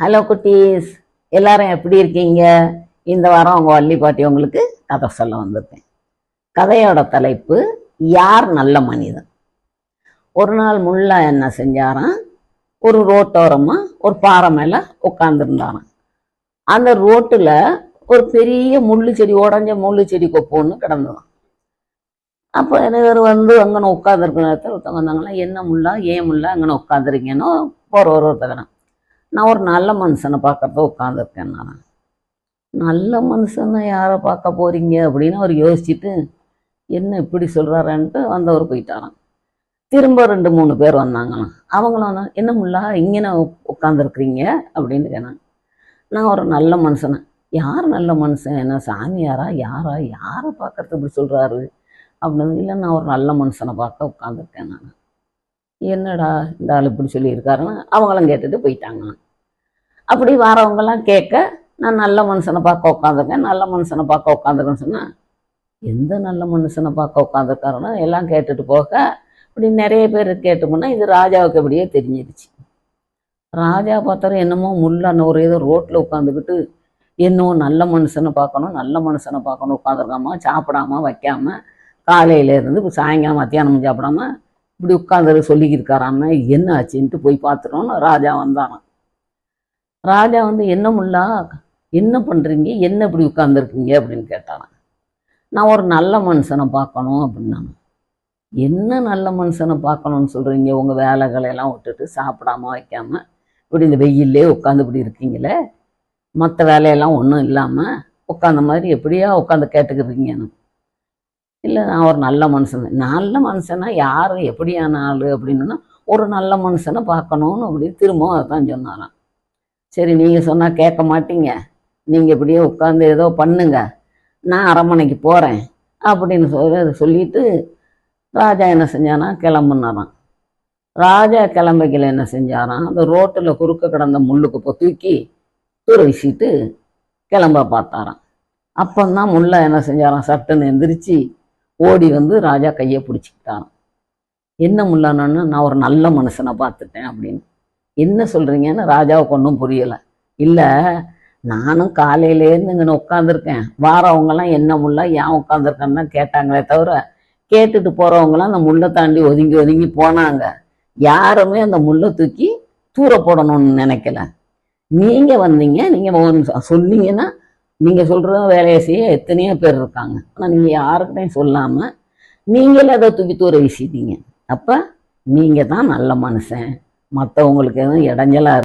Hello குட்டீஸ். எல்லாரும் எப்படி இருக்கீங்க? இந்த வாரம் உங்கள் வள்ளி பாட்டி உங்களுக்கு கதை சொல்ல வந்திருக்கேன். கதையோட தலைப்பு யார் நல்ல மனிதன்? ஒரு நாள் முல்லா என்ன செஞ்சாராம்? ஒரு ரோட்டோரமாக ஒரு பாறை மேலே உட்காந்துருந்தாராம் அந்த ரோட்டில் ஒரு பெரிய முள்ளு செடி உடஞ்ச முள்ளு செடி கொப்போன்னு கிடந்ததான் அப்போ இவர் வந்து அங்கே உட்காந்துருக்க நேரத்தில் ஒருத்தவங்க வந்தாங்களா என்ன முள்ளா ஏன் முள்ளா அங்கே உட்காந்துருக்கேனோ போகிற ஒரு ஒருத்தகனா நான் ஒரு நல்ல மனுஷனை பார்க்கறத உட்காந்துருக்கேன் நான். நல்ல மனுஷனை யாரை பார்க்க போறீங்க அப்படின்னு அவர் யோசிச்சுட்டு என்ன இப்படி சொல்கிறாரன்ட்டு வந்தவர் போயிட்டாராம். திரும்ப ரெண்டு மூணு பேர் வந்தாங்கண்ணா அவங்களும் வந்தாங்க என்ன முல்லா இங்கே உட்காந்துருக்குறீங்க அப்படின்னு கேட்டாங்க. நான் ஒரு நல்ல மனுஷனை. யார் நல்ல மனுஷன்? என்ன சாமியாரா? யாரா? யாரை பார்க்கறது இப்படி சொல்கிறாரு அப்படின்னு இல்லை நான் ஒரு நல்ல மனுஷனை பார்க்க உட்காந்துருக்கேன் நான். என்னடா இந்த ஆள் இப்படி சொல்லியிருக்காருன்னு அவங்களும் கேட்டுட்டு போயிட்டாங்க அப்படி வரவங்கெல்லாம் கேட்க நான் நல்ல மனுஷனை பார்க்க உட்காந்துருக்கேன் நல்ல மனுஷனை பார்க்க உட்காந்துருக்கேன்னு சொன்னால் எந்த நல்ல மனுஷனை பார்க்க உட்காந்துருக்காருன்னு எல்லாம் கேட்டுட்டு போக இப்படி நிறைய பேர் கேட்டோம்னா இது ராஜாவுக்கு எப்படியே தெரிஞ்சிருச்சு. ராஜா பார்த்தாரு என்னமோ முள்ள ஒரு ஏதோ ரோட்டில் உட்காந்துக்கிட்டு என்னவோ நல்ல மனுஷனை பார்க்கணும் நல்ல மனுஷனை பார்க்கணும் உட்காந்துருக்காம சாப்பிடாம வைக்காம காலையிலேருந்து இப்போ சாயங்காலம் மத்தியானம் சாப்பிடாம இப்படி உட்காந்து சொல்லிக்கிருக்காரான்னு என்ன ஆச்சுன்ட்டு போய் பார்த்துட்டோன்னு ராஜா வந்தாராம் ராஜா வந்து என்ன முல்லா என்ன பண்ணுறீங்க என்ன இப்படி உட்காந்துருக்கீங்க அப்படின்னு கேட்டாராம் நான் ஒரு நல்ல மனுஷனை பார்க்கணும் அப்படின்னாங்க என்ன நல்ல மனுஷனை பார்க்கணும்னு சொல்கிறீங்க உங்கள் வேலைகளையெல்லாம் விட்டுட்டு சாப்பிடாம வைக்காம இப்படி இந்த வெயிலே உட்காந்து இப்படி இருக்கீங்களே? மற்ற வேலையெல்லாம் ஒன்றும் இல்லாமல் உட்காந்த மாதிரி எப்படியா உட்காந்து கேட்டுக்கிறீங்கன்னு இல்லை நான் ஒரு நல்ல மனுஷன். நல்ல மனுஷனா யார் எப்படியான ஆள் அப்படின்னா ஒரு நல்ல மனுஷனை பார்க்கணும்னு அப்படி திரும்பவும் அதான் சொன்னாராம். சரி நீங்கள் சொன்னால் கேட்க மாட்டீங்க. நீங்கள் இப்படியே உட்காந்து ஏதோ பண்ணுங்க. நான் அரண்மனைக்கு போகிறேன் அப்படின்னு சொல்லி அதை சொல்லிட்டு ராஜா என்ன செஞ்சானா? கிளம்புனாராம். ராஜா கிளம்பிக்கல என்ன செஞ்சாராம்? அந்த ரோட்டில் குறுக்க கிடந்த முள்ளுக்கு இப்போ தூக்கி தூர வீசிட்டு கிளம்ப பார்த்தாராம். தான் முல்லை என்ன செஞ்சாராம்? சட்டுன்னு எந்திரிச்சு ஓடி வந்து ராஜா கையை பிடிச்சிக்கிட்டான். என்ன முல்லானு நான்? ஒரு நல்ல மனுஷனை பார்த்துட்டேன் அப்படின்னு. என்ன சொல்கிறீங்கன்னு ராஜாவுக்கு ஒன்றும் புரியலை. இல்லை நானும் காலையிலேருந்து இங்கே உட்காந்துருக்கேன் வாரவங்கெல்லாம் என்ன முல்லா ஏன் உட்காந்துருக்கேன்னு கேட்டாங்களே தவிர கேட்டுட்டு போகிறவங்களாம் அந்த முள்ளை தாண்டி ஒதுங்கி ஒதுங்கி போனாங்க. யாருமே அந்த முள்ளை தூக்கி தூர போடணும்னு நினைக்கல. நீங்கள் வந்தீங்க நீங்கள் சொன்னீங்கன்னா நீங்கள் சொல்கிற வேலையை செய்ய எத்தனையோ பேர் இருக்காங்க. ஆனால் நீங்கள் யாருக்கிட்டையும் சொல்லாமல் நீங்களே அதை தூக்கி தூர வீசிட்டீங்க. அப்போ நீங்கள் தான் நல்ல மனுஷன். மற்றவங்களுக்கு எதுவும் இடைஞ்சலா